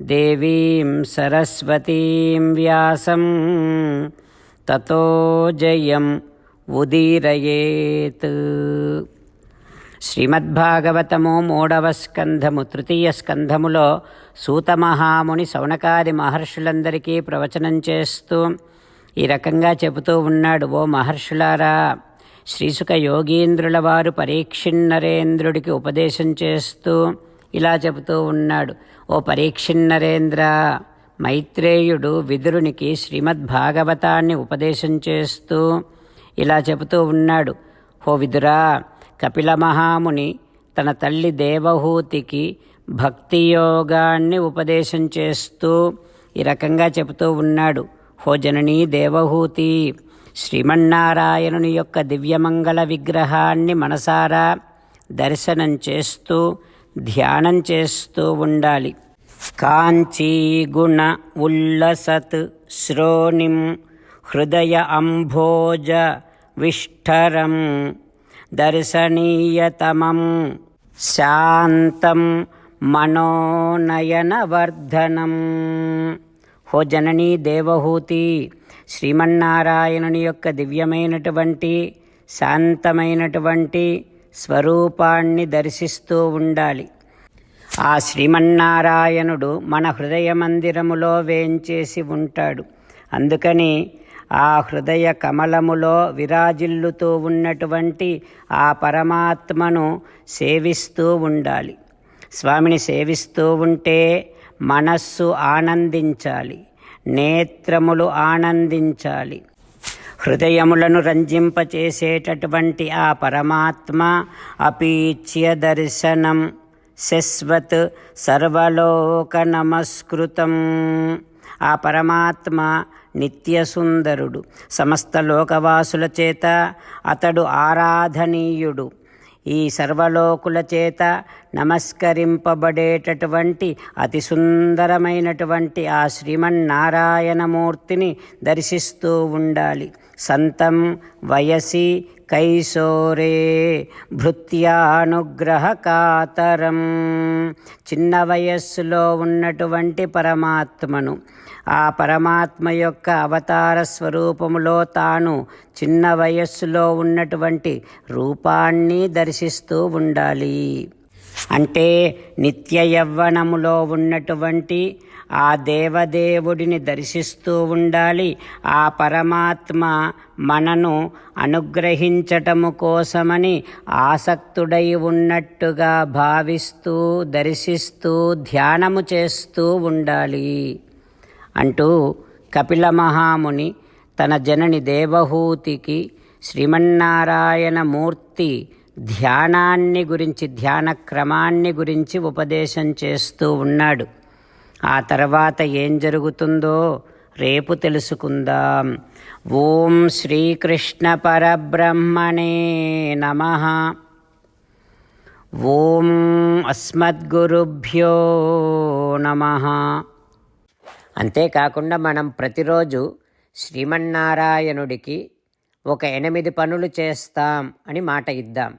దేవీం సరస్వతీం వ్యాసం తతో జయం ఉదీరయేత్ శ్రీమద్భాగవతము మూడవ స్కంధము తృతీయ స్కంధములో సూతమహాముని సౌనకాది మహర్షులందరికీ ప్రవచనం చేస్తూ ఈ రకంగా చెబుతూ ఉన్నాడు ఓ మహర్షులారా శ్రీసుక యోగీంద్రుల వారు పరీక్షిన్నరేంద్రుడికి ఉపదేశం చేస్తూ ఇలా చెబుతూ ఉన్నాడు. ఓ పరీక్షిన్నరేంద్ర మైత్రేయుడు విదురునికి శ్రీమద్భాగవతాన్ని ఉపదేశం చేస్తూ ఇలా చెబుతూ ఉన్నాడు. ఓ విదురా కపిల మహాముని తన తల్లి దేవహూతికి భక్తి యోగాన్ని ఉపదేశం చేస్తూ ఈ రకంగా చెబుతూ ఉన్నాడు. హో జననీ దేవహూతి శ్రీమన్నారాయణుని యొక్క దివ్యమంగళ విగ్రహాన్ని మనసారా దర్శనం చేస్తూ ధ్యానం చేస్తూ ఉండాలి. కాంచీ గుణ ఉల్లసత్ శ్రోణిం హృదయ అంభోజ విష్ఠరం దర్శనీయతమం శాంతం మనోనయనవర్ధనం. హో జననీ దేవహూతి శ్రీమన్నారాయణుని యొక్క దివ్యమైనటువంటి శాంతమైనటువంటి స్వరూపాన్ని దర్శిస్తూ ఉండాలి. ఆ శ్రీమన్నారాయణుడు మన హృదయ మందిరములో వేంచేసి ఉంటాడు. అందుకని ఆ హృదయ కమలములో విరాజిల్లుతూ ఉన్నటువంటి ఆ పరమాత్మను సేవిస్తూ ఉండాలి. స్వామిని సేవిస్తూ ఉంటే మనస్సు ఆనందించాలి. నేత్రములు ఆనందించాలి. హృదయములను రంజింపచేసేటటువంటి ఆ పరమాత్మ అపీచ్య దర్శనం శశ్వత్ సర్వలోక నమస్కృతం ఆ పరమాత్మ నిత్యసుందరుడు సమస్త లోకవాసుల చేత అతడు ఆరాధనీయుడు. ఈ సర్వలోకుల చేత నమస్కరింపబడేటటువంటి అతి సుందరమైనటువంటి ఆ శ్రీమన్నారాయణమూర్తిని దర్శిస్తూ ఉండాలి. సంతం వయసి కైశోరే భృత్యానుగ్రహ కాతరం. చిన్న వయస్సులో ఉన్నటువంటి పరమాత్మను. ఆ పరమాత్మ యొక్క అవతార స్వరూపములో తాను చిన్న వయస్సులో ఉన్నటువంటి రూపాన్ని దర్శిస్తూ ఉండాలి. అంటే నిత్య యవ్వనములో ఉన్నటువంటి ఆ దేవదేవుడిని దర్శిస్తూ ఉండాలి. ఆ పరమాత్మ మనను అనుగ్రహించటము కోసమని ఆసక్తుడై ఉన్నట్టుగా భావిస్తూ దర్శిస్తూ ధ్యానము చేస్తూ ఉండాలి. అంటూ కపిల మహాముని తన జనని దేవహూతికి శ్రీమన్నారాయణ మూర్తి ధ్యానాన్ని గురించి ధ్యాన క్రమాన్ని గురించి ఉపదేశం చేస్తూ ఉన్నాడు. ఆ తర్వాత ఏం జరుగుతుందో రేపు తెలుసుకుందాం. ఓం శ్రీకృష్ణ పరబ్రహ్మణే నమ. ఓం అస్మద్గురుభ్యో నమ. అంతేకాకుండా మనం ప్రతిరోజు శ్రీమన్నారాయణుడికి ఒక ఎనిమిది పనులు చేస్తాం అని మాట ఇద్దాం.